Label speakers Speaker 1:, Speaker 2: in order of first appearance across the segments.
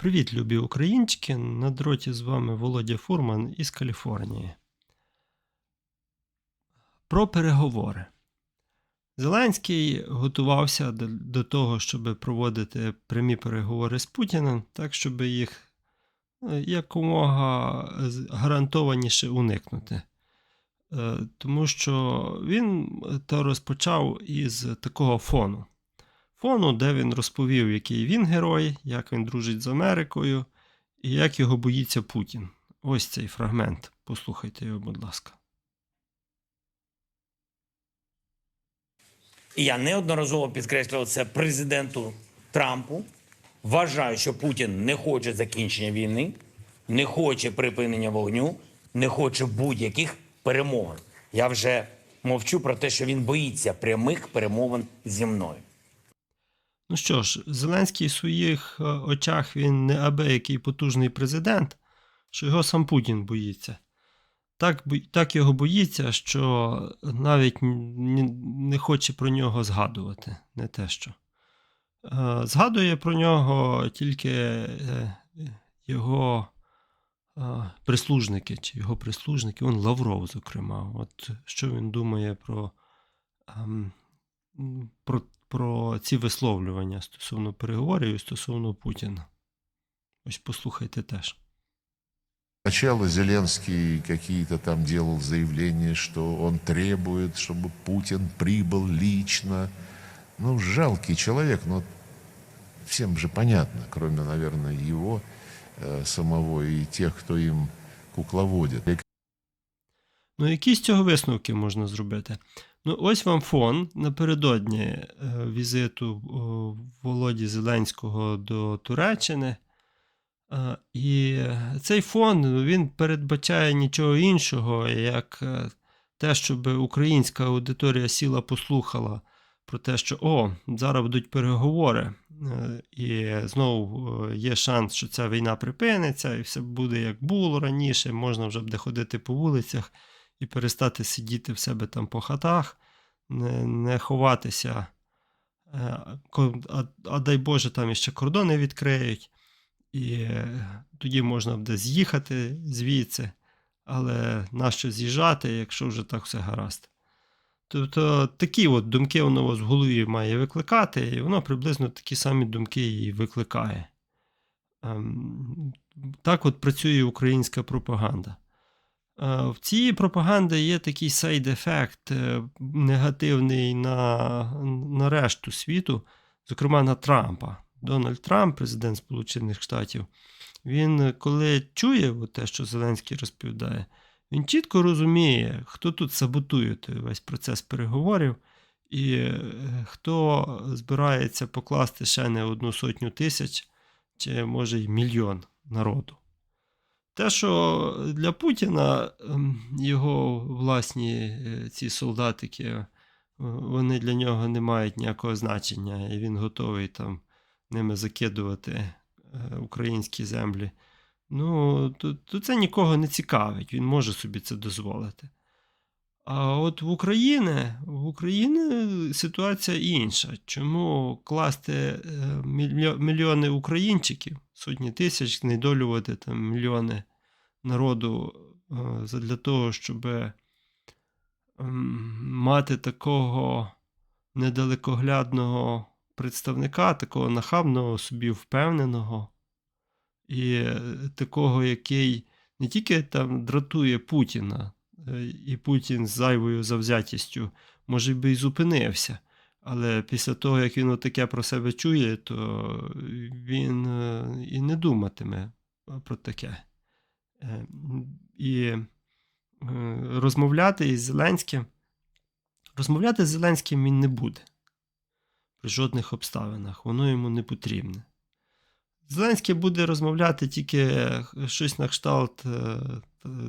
Speaker 1: Привіт, любі українчики! На дроті з вами Володя Фурман із Каліфорнії. Про переговори. Зеленський готувався до, того, щоб проводити прямі переговори з Путіним, так, щоб їх е, якомога гарантованіше уникнути. Е, Тому що він то розпочав із такого фону фону, де він розповів, який він герой, як він дружить з Америкою і як його боїться Путін. Ось цей фрагмент. Послухайте його, будь ласка.
Speaker 2: Я неодноразово підкреслював це президенту Трампу. Вважаю, що Путін не хоче закінчення війни, не хоче припинення вогню, не хоче будь-яких перемовин. Я вже мовчу про те, що він боїться прямих перемовин зі мною.
Speaker 1: Ну що ж, Зеленський в своїх е, очах він не абиякий потужний президент, що його сам Путін боїться. Так, так його боїться, що навіть не хоче про нього згадувати, не те що. Е, Згадує про нього тільки е, його прислужники, чи його прислужники, он Лавров, зокрема. От що він думає про, ем, про, про ці висловлювання стосовно переговорів і стосовно Путіна. Ось послухайте теж.
Speaker 3: Сначала Зеленский какие-то там делал заявления, что он требует, чтобы Путин прибыл лично. Ну, жалкий человек, но всем же понятно, кроме, наверное, его э, самого и тех, кто им кукловодит.
Speaker 1: Ну, які з цього висновки можна зробити? Ну, ось вам фон напередодні е, візиту Володі Зеленського до Туреччини. Е, І цей фон він передбачає нічого іншого, як е, те, щоб українська аудиторія сіла послухала про те, що о, зараз будуть переговори, е, і знову е, є шанс, що ця війна припиниться, і все буде як було раніше, можна вже буде ходити по вулицях і перестати сидіти в себе там по хатах, не, не ховатися. Е, А, а дай Боже, там іще кордони відкриють, і е, тоді можна буде з'їхати звідси, але нащо з'їжджати, якщо вже так все гаразд. Тобто такі от думки воно у вас в голові має викликати, і воно приблизно такі самі думки і викликає. Ем, Так от працює українська пропаганда. Е, В цій пропаганди є такий сайд-ефект негативний на, на решту світу, зокрема на Трампа. Дональд Трамп, президент Сполучених Штатів, він, коли чує те, що Зеленський розповідає, він чітко розуміє, хто тут саботує весь процес переговорів, і е, хто збирається покласти ще не одну сотню тисяч, чи може й мільйон народу. Те, що для Путіна ем, його власні е, ці солдатики, е, вони для нього не мають ніякого значення, і він готовий там ними закидувати е, українські землі. Ну, то, то це нікого не цікавить, він може собі це дозволити. А от в Україні, в Україні ситуація інша. Чому класти мільйони українчиків, сотні тисяч, знедолювати там мільйони народу е, для того, щоб ем, мати такого недалекоглядного представника, такого нахабного, собі впевненого, і е, такого, який не тільки там дратує Путіна, е, і Путін з зайвою завзятістю, може би і зупинився. Але після того, як він таке про себе чує, то він е, і не думатиме про таке. Е, І е, розмовляти із Зеленським. Розмовляти з Зеленським він не буде. При жодних обставинах. Воно йому не потрібне. Зеленський буде розмовляти тільки щось на кшталт е,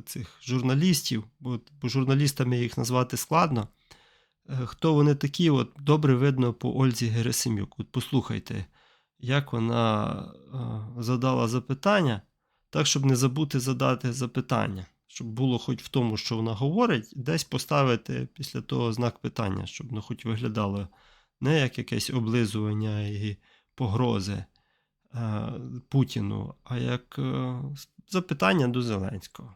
Speaker 1: цих журналістів, бо, журналістами їх назвати складно. Е, Хто вони такі, от добре видно по Ользі Герасимюк. От послухайте, як вона е, задала запитання, так, щоб не забути задати запитання, щоб було хоч в тому, що вона говорить, десь поставити після того знак питання, щоб ну, хоч виглядало не як якесь облизування і погрози, е, Путіну, а як е, запитання до Зеленського.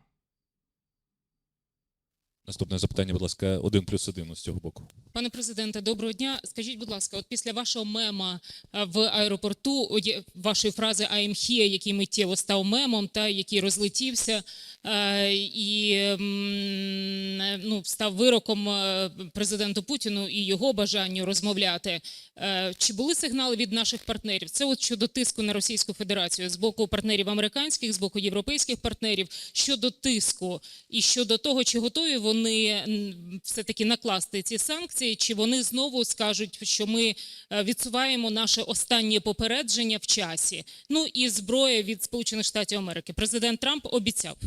Speaker 4: Наступне запитання, будь ласка, один плюс один з цього боку.
Speaker 5: Пане президенте, доброго дня. Скажіть, будь ласка, от після вашого мема е, в аеропорту, вашої фрази «I am here», який миттєво став мемом, та який розлетівся е, і е, ну, став вироком президенту Путіну і його бажанню розмовляти. Чи були сигнали від наших партнерів? Це от щодо тиску на Російську Федерацію з боку партнерів американських, з боку європейських партнерів щодо тиску і щодо того, чи готові вони м, все-таки накласти ці санкції, чи вони знову скажуть, що ми е, відсуваємо наше останнє попередження в часі. Ну і зброя від Сполучених Штатів Америки. Президент Трамп обіцяв.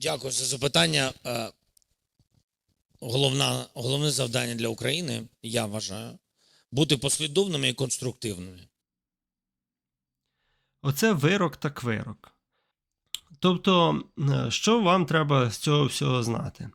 Speaker 2: Дякую за запитання. Е, Головна, головне завдання для України, я вважаю, бути послідовними і конструктивними.
Speaker 1: Оце вирок так вирок. Тобто, е, що вам треба з цього всього знати?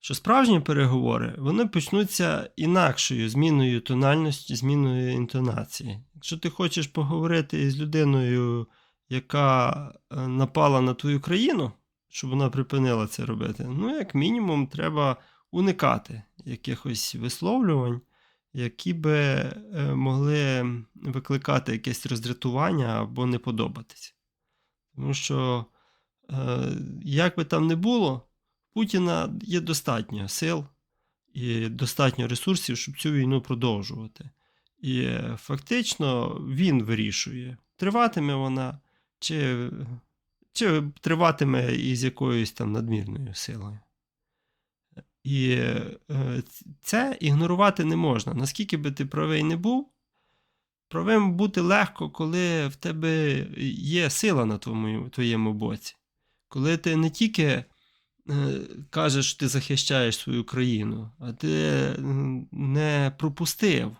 Speaker 1: Що справжні переговори вони почнуться інакшою зміною тональності, зміною інтонації. Якщо ти хочеш поговорити з людиною, яка е, напала на твою країну, щоб вона припинила це робити, ну, як мінімум, треба уникати якихось висловлювань, які би е, могли викликати якесь роздратування або не подобатись. Тому що, як би там не було, Путіна є достатньо сил і достатньо ресурсів, щоб цю війну продовжувати. І е, фактично він вирішує, триватиме вона, чи, чи триватиме із якоюсь там надмірною силою. І е, це ігнорувати не можна. Наскільки би ти правий не був, правим бути легко, коли в тебе є сила на твоєму, твоєму боці. Коли ти не тільки е, кажеш, що ти захищаєш свою країну, а ти не пропустив,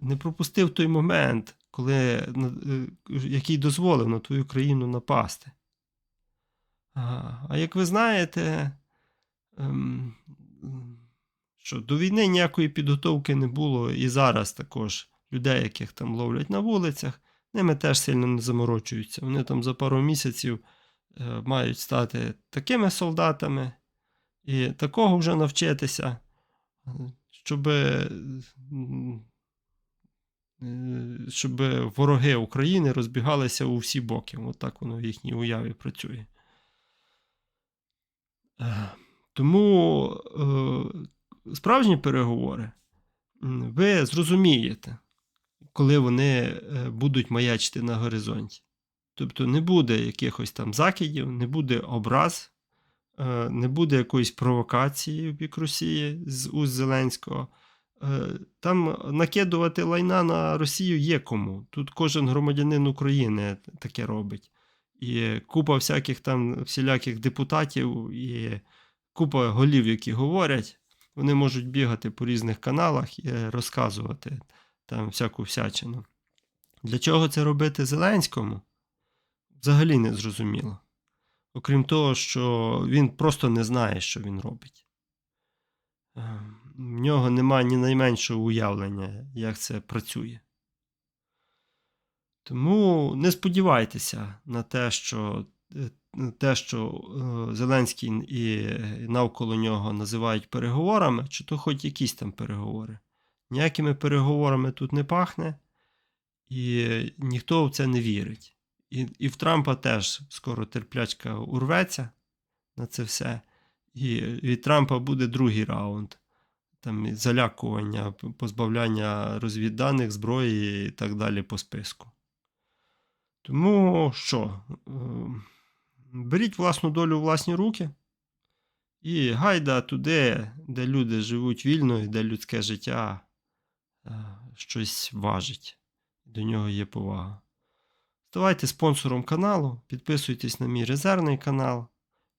Speaker 1: не пропустив той момент, коли, е, який дозволив на твою країну напасти. А, як ви знаєте, ем, що до війни ніякої підготовки не було, і зараз також людей, яких там ловлять на вулицях, ними теж сильно не заморочуються. Вони там за пару місяців мають стати такими солдатами і такого вже навчитися, щоб, щоб вороги України розбігалися у всі боки. От так воно в їхній уяві працює. Е, Тому е, справжні переговори ви зрозумієте, коли вони е, будуть маячити на горизонті. Тобто не буде якихось там закидів, не буде образ, е, не буде якоїсь провокації в бік Росії з уст Зеленського. Е, Там накидувати лайна на Росію є кому. Тут кожен громадянин України таке робить. І купа всяких там всіляких депутатів і купа голів, які говорять, вони можуть бігати по різних каналах і розказувати там всяку всячину. Для чого це робити Зеленському? Взагалі не зрозуміло. Окрім того, що він просто не знає, що він робить. Е, В нього немає ні найменшого уявлення, як це працює. Тому не сподівайтеся на те, що е, те, що е, Зеленський і навколо нього називають переговорами, чи то хоч якісь там переговори. Ніякими переговорами тут не пахне, і ніхто в це не вірить. І, і в Трампа теж скоро терплячка урветься на це все. І від Трампа буде другий раунд. Там залякування, позбавляння розвідданих, зброї і так далі по списку. Тому що? е, Беріть власну долю у власні руки і гайда туди, де люди живуть вільно і де людське життя е, щось важить. До нього є повага. Ставайте спонсором каналу, підписуйтесь на мій резервний канал,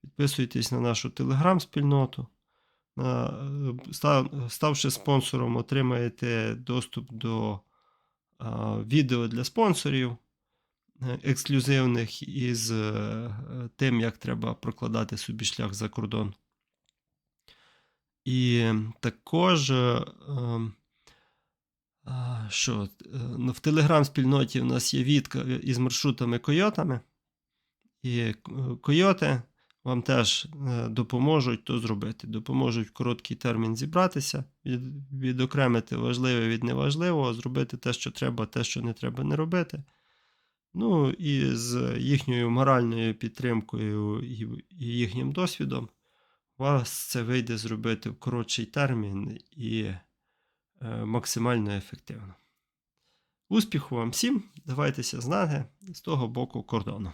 Speaker 1: підписуйтесь на нашу телеграм-спільноту. Е, став- Ставши спонсором, отримаєте доступ до е, відео для спонсорів е, ексклюзивних із тим, як треба прокладати собі шлях за кордон. І також е, е, А, що? е, ну, В телеграм-спільноті в нас є відка із маршрутами койотами. І е, койоти вам теж е, допоможуть то зробити. Допоможуть в короткий термін зібратися, від, відокремити важливе від неважливого, зробити те, що треба, те, що не треба не робити. Ну і з їхньою моральною підтримкою і, їхнім досвідом у вас це вийде зробити в коротший термін і максимально ефективно. Успіху вам всім! Давайтеся знати з того боку кордону.